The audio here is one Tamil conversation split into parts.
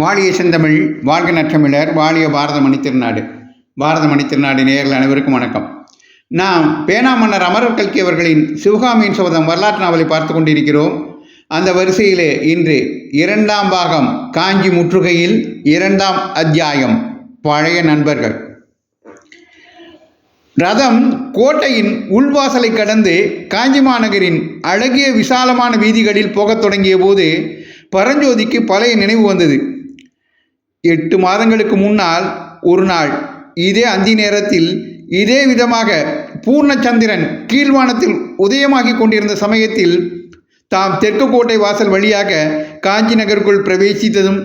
வாழிய செந்தமிழ் வாழ்க நற்றமிழர் வாழிய பாரத மணித்திருநாடு பாரத மணித்திருநாடு நேயர்கள் அனைவருக்கும் வணக்கம். நாம் பேனா மன்னர் அமரர் கல்கி அவர்களின் சிவகாமியின் சோதம் வரலாற்று நாவலை பார்த்து கொண்டிருக்கிறோம். அந்த வரிசையிலே இன்று இரண்டாம் பாகம் காஞ்சி முற்றுகையில் இரண்டாம் அத்தியாயம் பழைய நண்பர்கள். ரதம் கோட்டையின் உள்வாசலை கடந்து காஞ்சி மாநகரின் அழகிய விசாலமான வீதிகளில் போகத் தொடங்கிய போது பரஞ்சோதிக்கு பழைய நினைவு வந்தது. எட்டு மாதங்களுக்கு முன்னால் ஒரு நாள் இதே அந்தி நேரத்தில் இதே விதமாக பூர்ணச்சந்திரன் கீழ்வானத்தில் உதயமாகிக் கொண்டிருந்த சமயத்தில் தாம் தெற்கு கோட்டை வாசல் வழியாக காஞ்சி நகருக்குள் பிரவேசித்ததும்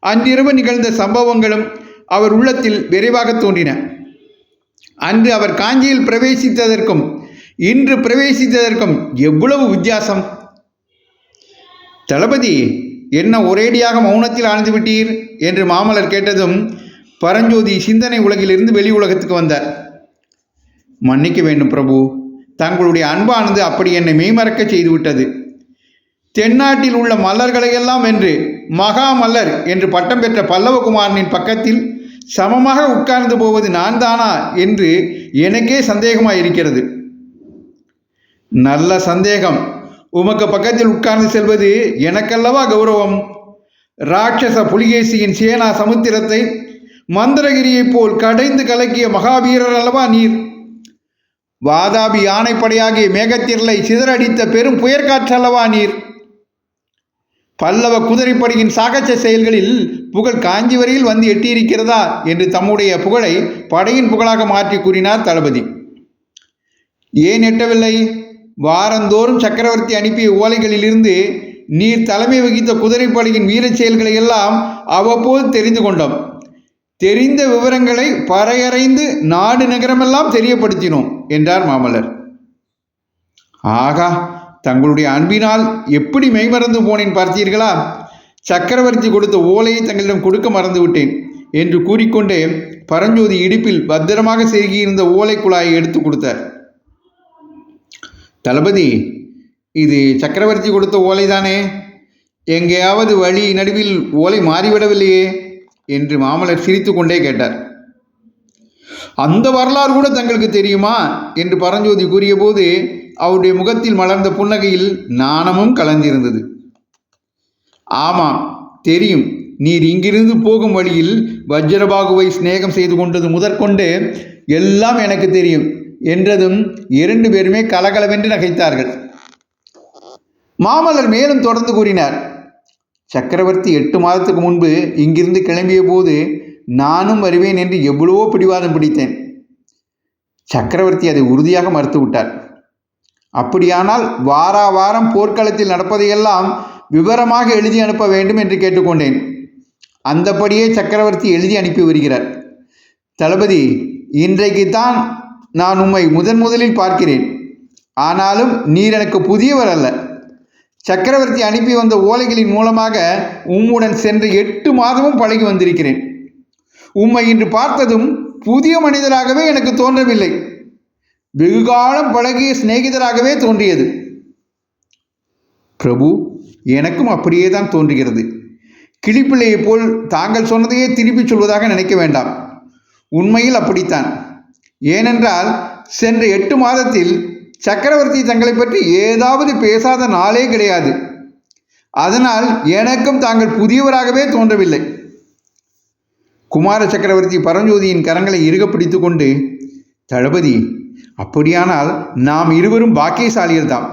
அன்றிரவு நிகழ்ந்த சம்பவங்களும் அவர் உள்ளத்தில் விரைவாக தோன்றின. அன்று அவர் காஞ்சியில் பிரவேசித்ததற்கும் இன்று பிரவேசித்ததற்கும் எவ்வளவு வித்தியாசம்? தளபதி என்ன ஒரேடியாக மௌனத்தில் ஆழ்ந்து விட்டீர்? என்று மாமல்லர் கேட்டதும் பரஞ்சோதி சிந்தனை உலகிலிருந்து வெளி உலகத்துக்கு வந்தார். மன்னிக்க வேண்டும் பிரபு. தங்களுடைய அன்பானது அப்படி என்னை மெய்மறக்க செய்துவிட்டது. தென்னாட்டில் உள்ள மல்லர்களையெல்லாம் வென்று மகா மல்லர் என்று பட்டம் பெற்ற பல்லவகுமாரனின் பக்கத்தில் சமமாக உட்கார்ந்து போவது நான் தானா என்று எனக்கே சந்தேகமாக இருக்கிறது நல்ல சந்தேகம். உமக்கு பக்கத்தில் உட்கார்ந்து செல்வது எனக்கல்லவா கௌரவம்? ராட்சச புலிகேசியின் சேனா சமுத்திரத்தை மந்திரகிரியைப் போல் கடைந்து கலக்கிய மகாவீரர் அல்லவா நீர்? வாதாபி யானைப்படையாகிய மேகத்திரலை சிதறடித்த பெரும் புயற்காற்றல்லவா நீர்? பல்லவ குதிரைப்படையின் சாகச்ச செயல்களில் புகழ் காஞ்சிவரையில் வந்து எட்டியிருக்கிறதா என்று தம்முடைய புகழை படையின் புகழாக மாற்றி கூறினார் தளபதி. ஏன் எட்டவில்லை? வாரந்தோறும் சக்கரவர்த்தி அனுப்பிய ஓலைகளிலிருந்து நீர் தலைமை வகித்த குதிரைப்படையின் வீரச் செயல்களை எல்லாம் அவ்வப்போது தெரிந்து கொண்டோம். தெரிந்த விவரங்களை பறையறைந்து நாடு நகரமெல்லாம் தெரியப்படுத்தினோம் என்றார் மாமல்லர். ஆகா தங்களுடைய அன்பினால் எப்படி மெய்மறந்து போனேன் பார்த்தீர்களா? சக்கரவர்த்தி கொடுத்த ஓலையை தங்களிடம் கொடுக்க மறந்து விட்டேன் என்று கூறிக்கொண்டே பரஞ்சோதி இடுப்பில் பத்திரமாக செருகியிருந்த ஓலை குழாயை எடுத்து கொடுத்தார். தளபதி இது சக்கரவர்த்தி கொடுத்த ஓலைதானே எங்கேயாவது வழி நடுவில் ஓலை மாறிவிடவில்லையே? என்று மாமல்லர் சிரித்து கொண்டே கேட்டார். அந்த வரலாறு கூட தங்களுக்கு தெரியுமா? என்று பரஞ்சோதி கூறியபோது அவருடைய முகத்தில் மலர்ந்த புன்னகையில் நாணமும் கலந்திருந்தது. ஆமாம் தெரியும். நீர் இங்கிருந்து போகும் வழியில் வஜ்ரபாகுவை சிநேகம் செய்து கொண்டது முதற்கொண்டு எல்லாம் எனக்கு தெரியும். என்றதும் இரண்டு பேருமே கலகலவென்று நகைத்தார்கள். மாமல்லர் மேலும் தொடர்ந்து கூறினார் சக்கரவர்த்தி எட்டு மாதத்துக்கு முன்பு இங்கிருந்து கிளம்பிய போது நானும் வருவேன் என்று எவ்வளவோ பிடிவாதம் பிடித்தேன். சக்கரவர்த்தி அதை உறுதியாக மறுத்துவிட்டார் அப்படியானால் வாரா வாரம் போர்க்களத்தில் நடப்பதையெல்லாம் விவரமாக எழுதி அனுப்ப வேண்டும் என்று கேட்டுக்கொண்டேன். அந்தபடியே சக்கரவர்த்தி எழுதி அனுப்பி வருகிறார். தளபதி இன்றைக்கு தான் நான் உம்மை முதன் முதலில் பார்க்கிறேன். ஆனாலும் நீர் எனக்கு புதியவர் அல்ல. சக்கரவர்த்தி அனுப்பி வந்த ஓலைகளின் மூலமாக உம்முடன் சென்று எட்டு மாதமும் பழகி வந்திருக்கிறேன். உம்மை இன்று பார்த்ததும் புதிய மனிதராகவே எனக்கு தோன்றவில்லை. வெகுகாலம் பழகிய சிநேகிதராகவே தோன்றியது. பிரபு எனக்கும் அப்படியே தான் தோன்றுகிறது. கிளிப்பிள்ளையைப் போல் தாங்கள் சொன்னதையே திருப்பிச் சொல்வதாக நினைக்க வேண்டாம். உண்மையில் அப்படித்தான். ஏனென்றால் சென்ற எட்டு மாதத்தில் சக்கரவர்த்தி தங்களை பற்றி ஏதாவது பேசாத நாளே கிடையாது. அதனால் எனக்கும் தாங்கள் புதியவராகவே தோன்றவில்லை. குமார சக்கரவர்த்தி பரஞ்சோதியின் கரங்களை இறுக பிடித்து கொண்டு தளபதி அப்படியானால் நாம் இருவரும் பாக்கியசாலியர்தாம்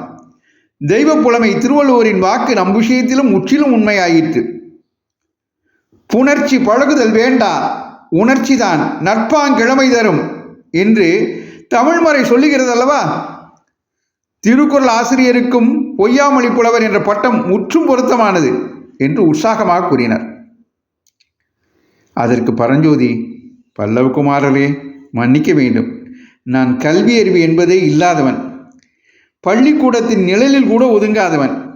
தெய்வ புலமை திருவள்ளுவரின் வாக்கு நம் விஷயத்திலும் முற்றிலும் உண்மையாயிற்று. புணர்ச்சி பழகுதல் வேண்டா உணர்ச்சிதான் நட்பாங்கிழமை தரும். என்று தமிழ்மறை சொல்லுகிறது அல்லவா? திருக்குறள் ஆசிரியருக்கும் பொய்யாமொழி புலவர் என்ற பட்டம் முற்றும் பொருத்தமானது என்று உற்சாகமாக கூறினார். அதற்கு பரஞ்சோதி பல்லவகுமாரரே மன்னிக்க வேண்டும். நான் கல்வி அறிவு என்பதே இல்லாதவன். பள்ளிக்கூடத்தின் நிழலில் கூட ஒதுங்காதவன்.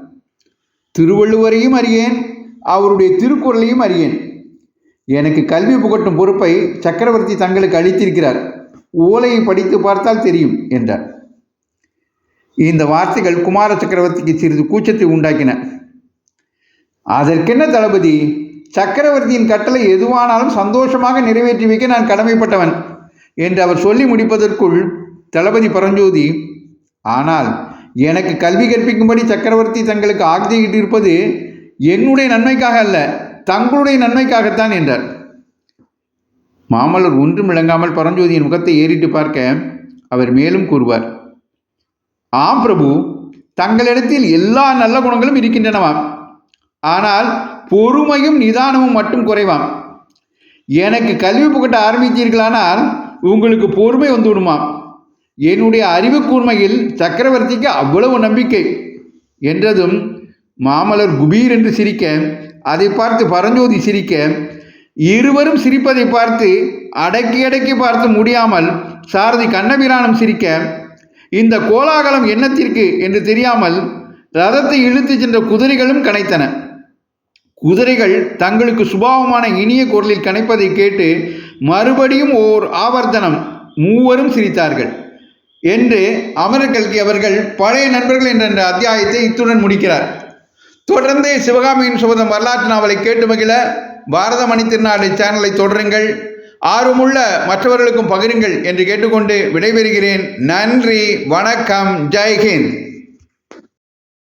திருவள்ளுவரையும் அறியேன் அவருடைய திருக்குறளையும் அறியேன். எனக்கு கல்வி புகட்டும் பொறுப்பை சக்கரவர்த்தி தங்களுக்கு அளித்திருக்கிறார். ஓலையை படித்து பார்த்தால் தெரியும் என்றார். இந்த வார்த்தைகள் குமார சக்கரவர்த்திக்கு சிறிது கூச்சத்தை உண்டாக்கின. அதற்கென்ன தளபதி? சக்கரவர்த்தியின் கட்டளை எதுவானாலும் சந்தோஷமாக நிறைவேற்றி வைக்க நான் கடமைப்பட்டவன் என்று அவர் சொல்லி முடிப்பதற்குள் தளபதி பரஞ்சோதி ஆனால் எனக்கு கல்வி கற்பிக்கும்படி சக்கரவர்த்தி தங்களுக்கு ஆக்தியிட்டிருப்பது என்னுடைய நன்மைக்காக அல்ல தங்களுடைய நன்மைக்காகத்தான் என்றார். மாமல்லர் ஒன்றும் விளங்காமல் பரஞ்சோதியின் முகத்தை ஏறிட்டு பார்க்க அவர் மேலும் கூறுவார் ஆம் பிரபு தங்களிடத்தில் எல்லா நல்ல குணங்களும் இருக்கின்றனவாம். ஆனால் பொறுமையும் நிதானமும் மட்டும் குறைவாம். எனக்கு கல்வி புகட்ட ஆரம்பித்தீர்களானால் உங்களுக்கு பொறுமை வந்து விடுமாம் என்னுடைய அறிவு கூர்மையில் சக்கரவர்த்திக்கு அவ்வளவு நம்பிக்கை. என்றதும் மாமலர் குபீர் என்று சிரிக்க அதை பார்த்து பரஞ்சோதி சிரிக்க இருவரும் சிரிப்பதை பார்த்து அடக்கி அடக்கி பார்த்து முடியாமல் சாரதி கண்ணபிரானம் சிரிக்க இந்த கோலாகலம் என்னத்திற்கு என்று தெரியாமல் ரதத்தை இழுத்துச் சென்ற குதிரைகளும் கனைத்தன. குதிரைகள் தங்களுக்கு சுபாவமான இனிய குரலில் கனைப்பதை கேட்டு மறுபடியும் ஓர் ஆவர்த்தனம். மூவரும் சிரித்தார்கள். என்று அமரர் கல்கி அவர்கள் பழைய நண்பர்கள் என்ற அத்தியாயத்தை இத்துடன் முடிக்கிறார். தொடர்ந்து சிவகாமியின் சுபதம் வரலாற்று நாவலை கேட்டு மகிழ பாரத மணி திருநாடு சேனலை தொடருங்கள். ஆர்வமுள்ள மற்றவர்களுக்கும் பகிருங்கள் என்று கேட்டுக்கொண்டு விடைபெறுகிறேன். நன்றி வணக்கம் ஜெய்ஹிந்த்